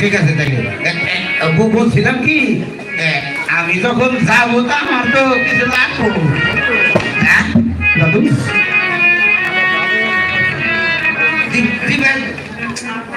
ঠিক আছে তাই বলছিলাম কি? আমি যখন যাব তো আমার তো কিছু লাগবো হ্যাঁ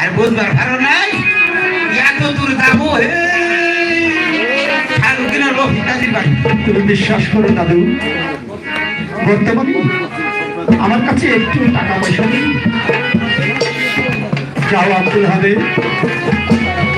আর বুঝবার ভালো নাই, এত দূর যাব তুমি বিশ্বাস করো দাদু, বর্তমানে আমার কাছে একটু টাকা পয়সা নেই। যাও আব্দুল হবে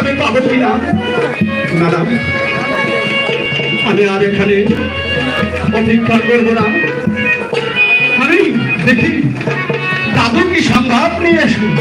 হিসাবে পাবো কিনা? না আমি আর এখানে অপেক্ষা করব না। আমি দেখি, দাদু কি সম্ভব নিয়ে আসুন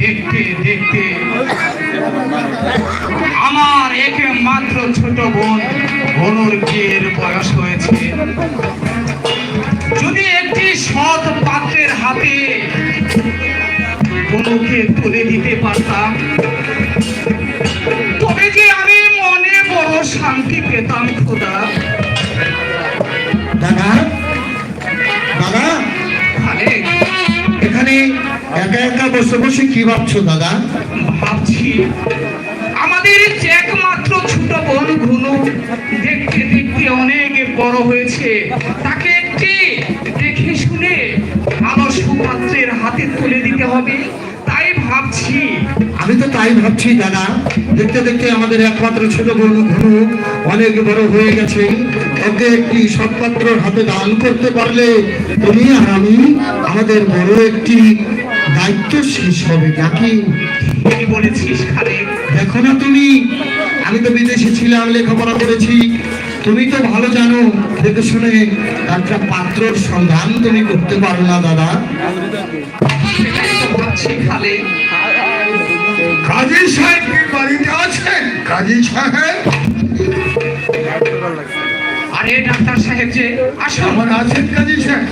দেখতে দেখতে। আমার একে মাত্র ছোট বোন বনুর বিয়ের বয়স হয়েছে। যদি একটি সৎ পাত্রের হাতে বনুকে তুলে দিতে পারতাম, তবে যে আমি মনে বড় শান্তি পেতাম খোদা। একা একা বসে বসে কি ভাবছ দাদা? ভাবছি আমাদের একমাত্র ছোট বোন ঘুনু দেখতে দেখতে অনেক বড় হয়েছে। তাকে একটি দেখে শুনে আবার সুপাত্রের হাতে তুলে দিতে হবে। তাই ভাবছি আমি তো তাই ভাবছি দাদা। দেখতে দেখতে আমাদের একমাত্র ছোট বোন ঘুরু অনেক বড় হয়ে গেছে। ওকে একটি সৎপাত্রর হাতে দান করতে পারলে তুমি আর আমি আমাদের বড় একটি দায়িত্ব শেষ হবে নাকি? বলেছিস দেখো না তুমি আমি তো বিদেশে ছিলাম লেখাপড়া করেছি। তুমি তো ভালো জানো দেখে শুনে একটা পাত্রর সন্ধান তুমি করতে পারো না দাদা। কাজী সাহেব বাড়িতে আছেন? কাজী সাহেব? আরে ডাক্তার সাহেব যে আসুন। আছেন কাজী সাহেব?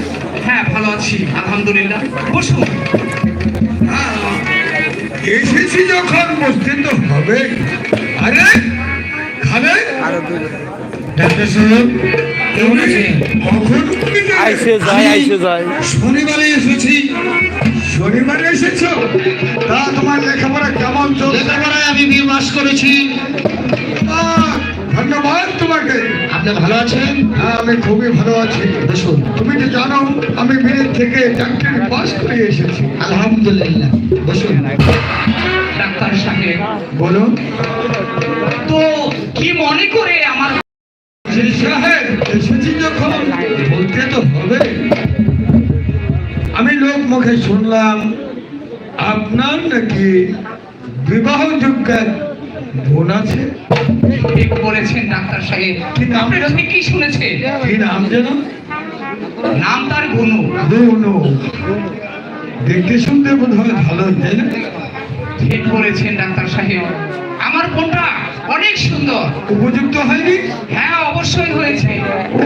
হ্যাঁ ভালো আছি আলহামদুলিল্লাহ। বসুন। এসেছি যখন বসতে তো হবে। আরে খাবে। শনিবারে এসেছি। শনিবারে এসেছ? তা তোমার লেখাপড়া কেমন চলছে? আমি বিয়ে করেছি। ধন্যবাদ তোমাকে। আপনি ভালো আছেন? হ্যাঁ আমি খুবই ভালো আছি। দেখুন তুমি তো জানো আমি বিয়ের থেকে ডাক্তারি পাস করে এসেছি। আলহামদুলিল্লাহ। বসুন। ডাক্তার সাহেব বলুন। তো কি মনে করে আমার সাহেব এসেছি যখন। বলতে তো হবে। আমি লোক মুখে শুনলাম আপনার নাকি বিবাহযোগ্য বোন আছে? ঠিক বলেছেন ডাক্তার সাহেব। কি? আপনি ঠিকই শুনেছেন? কি নাম যেন? নাম তার গুনু। বোন দেখতে শুনতে বোধ হয় ভালো তাই না? ঠিক বলেছেন ডাক্তার সাহেব। আমার বোনটা অনেক সুন্দর। উপযুক্ত হয়নি? হ্যাঁ অবশ্যই হয়েছে।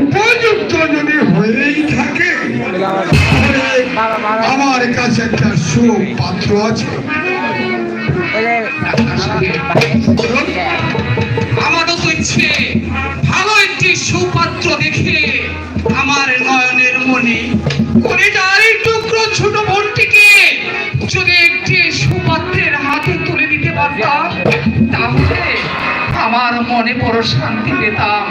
উপযুক্ত যদি হয়েই থাকে আমার কাছে একটা সুপাত্র আছে। ডাক্তার সাহেব মনে বড় শান্তি পেতাম।